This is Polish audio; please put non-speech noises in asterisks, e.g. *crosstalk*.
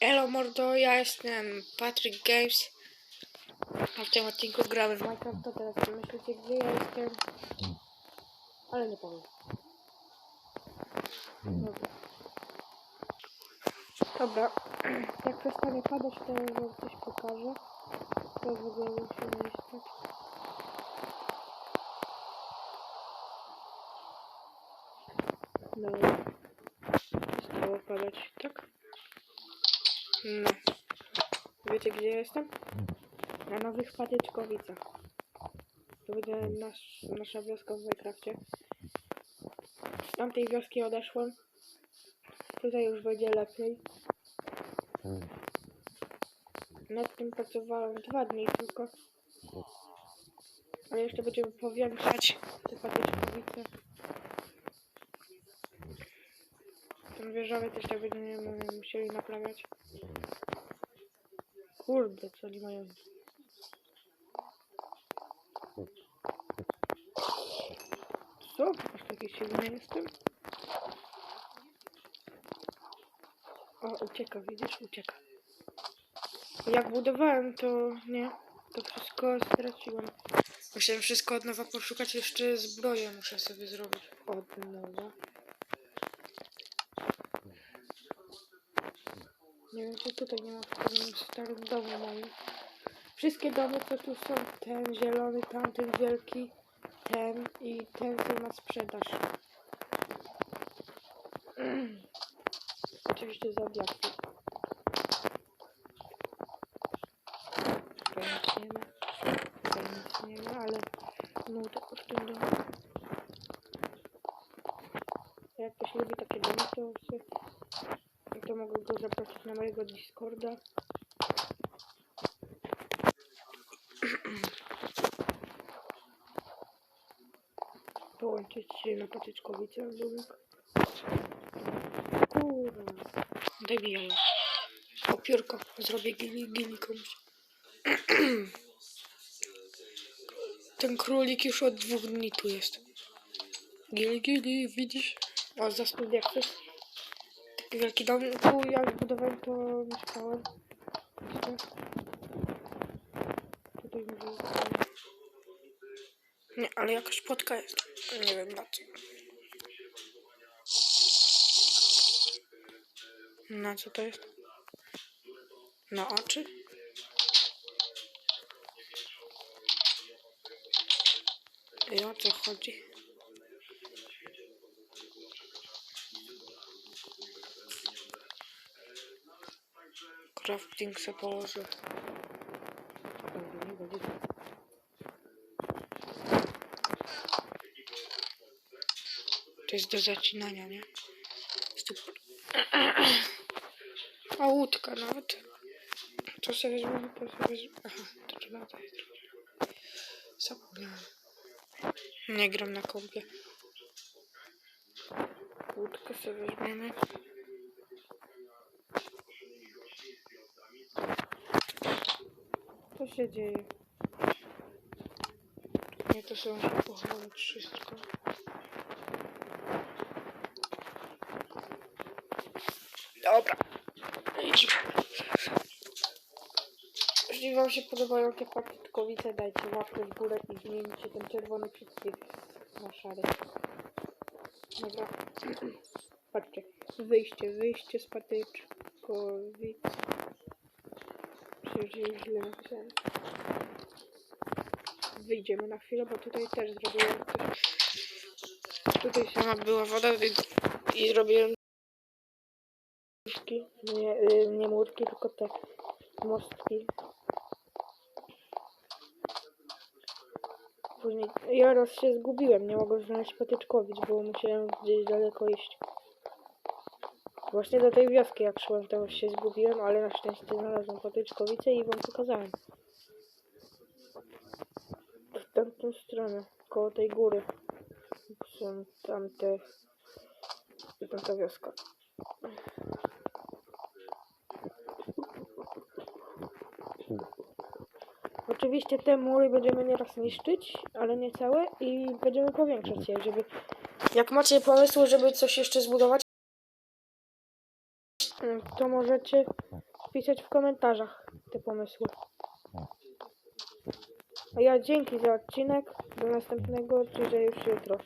Elo mordo, ja jestem Patrick Games. A w tym odcinku gramy w Minecraft, to teraz myślicie gdzie ja jestem. Ale nie powiem. Dobra. Dobra. *clears throat* Jak przestanie padać, to wam coś pokażę. To w ogóle musimy iść tak. Dobra. Przestało padać, tak? No. Wiecie gdzie jestem? Na Nowych Patyczkowicach. To będzie nasz, nasza wioska w Minecrafcie. Z tamtej wioski odeszłem. Tutaj już będzie lepiej. Nad tym pracowałem dwa dni tylko. Ale jeszcze będziemy powiększać te patyczkowice. Ten wieżowiec jeszcze będziemy musieli naprawiać. Kurde, co oni mają. Co? Aż taki silny jestem? O, ucieka, widzisz? Ucieka. Jak budowałem, to nie. To wszystko straciłem. Musiałem wszystko od nowa poszukać, jeszcze zbroję muszę sobie zrobić od nowa. Nie wiem, czy tutaj nie ma w tym starym domu moim. Wszystkie domy, co tu są, ten zielony, tamten wielki, ten i ten są na sprzedaż. Oczywiście za diaksy. Tutaj nic nie ma. Tutaj nic nie ma, ale nuda w tym domu. Jak ktoś lubi takie domy, to sobie to mogę go zaprosić na mojego Discorda. *clears throat* Połączyć się na patyczkowicę lub... Kurwa. Daj mi jajo. O piórko. Zrobię gili, gili komuś. *clears throat* Ten królik już od dwóch dni tu jest. Gili, gili, widzisz? O, za studia chcesz? Taki wielki dom. Tu jak budowałem, to mieszkałem. Jeszcze. Tutaj może... Nie, ale jakaś płotka jest. Nie wiem na co. Na co to jest? Na oczy? I o co chodzi? Crafting se będzie. To jest do zacinania, nie? Stup. *clears throat* A łódka nawet. To sobie weźmiemy, to sobie weźmiemy. Aha, to trzeba jest zrobić. Zapomniałem. Nie gram na kompie. Łódkę sobie weźmiemy. Się dzieje? Nie, to sobie muszę pochować wszystko. Dobra. Jeśli wam się podobają te patyczkowice, dajcie łapkę w górę i zmieńcie ten czerwony przycisk na szary. Dobra. *clears throat* Patrzcie. Wyjście, wyjście z patyczkowic. Przecież źle napisałem. Wyjdziemy na chwilę, bo tutaj też zrobiłem coś. Tutaj sama była woda i, i zrobiłem murki. Nie, y, nie murki, tylko te mostki. Później ja raz się zgubiłem, nie mogłem znaleźć patyczkowic, bo musiałem gdzieś daleko iść. Właśnie do tej wioski jak szłem, to się zgubiłem, ale na szczęście znalazłem patyczkowicę i wam pokazałem. W tamtą stronę, koło tej góry. Są tamte... Tamta wioska. Oczywiście te mury będziemy nieraz niszczyć, ale nie całe i będziemy powiększać je, żeby... Jak macie pomysły, żeby coś jeszcze zbudować, to możecie pisać w komentarzach te pomysły. A ja dzięki za odcinek. Do następnego, że już jutro.